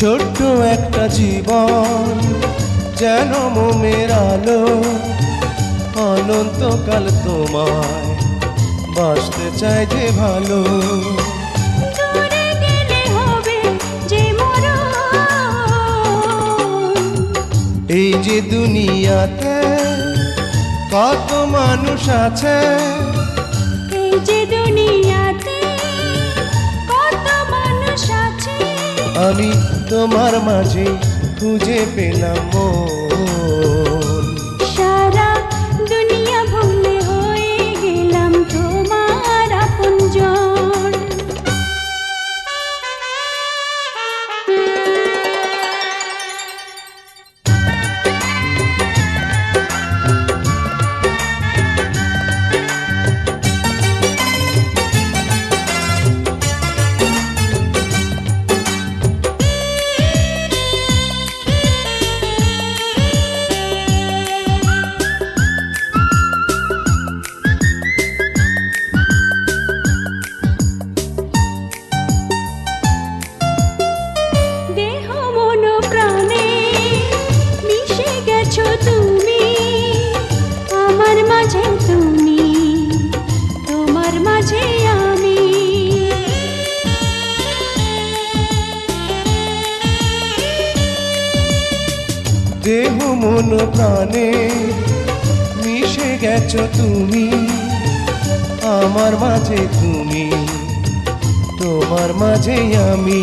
ছোট্ট একটা জীবন যেন মোমের আলো অনন্তকাল তোমায় বাসতে চাই যে ভালো। এই যে দুনিয়াতে কত মানুষ আছে এই যে দুনিয়াতে আমি তোমার মাঝে খুঁজে পেলাম মন মাঝে তুমি, তোমার মাঝে আমি। দেহ মন প্রাণে মিশে গেছো তুমি, আমার মাঝে তুমি, তোমার মাঝে আমি।